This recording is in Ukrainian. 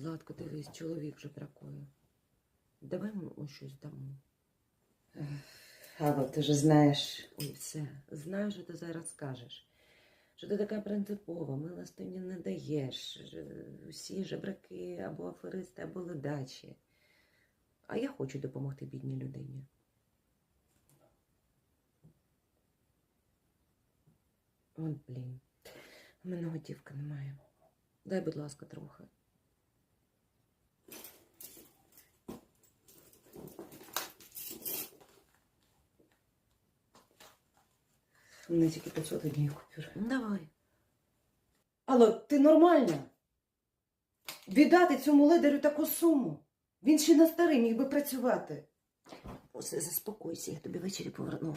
Златко, дивись, чоловік вже бракує. Давай йому щось дамо. Алло, ти ж знаєш. Ой, все, знаю, що ти зараз скажеш. Що ти така принципова, милостині не даєш. Всі жебраки або аферисти, або ледачі. А я хочу допомогти бідній людині. От, блін, у мене готівки немає. Дай, будь ласка, трохи. У мене тільки 500 однієї купюри. Давай. Але ти нормальна? Віддати цьому ледарю таку суму. Він ще на старий міг би працювати. Усе, заспокойся, я тобі ввечері поверну.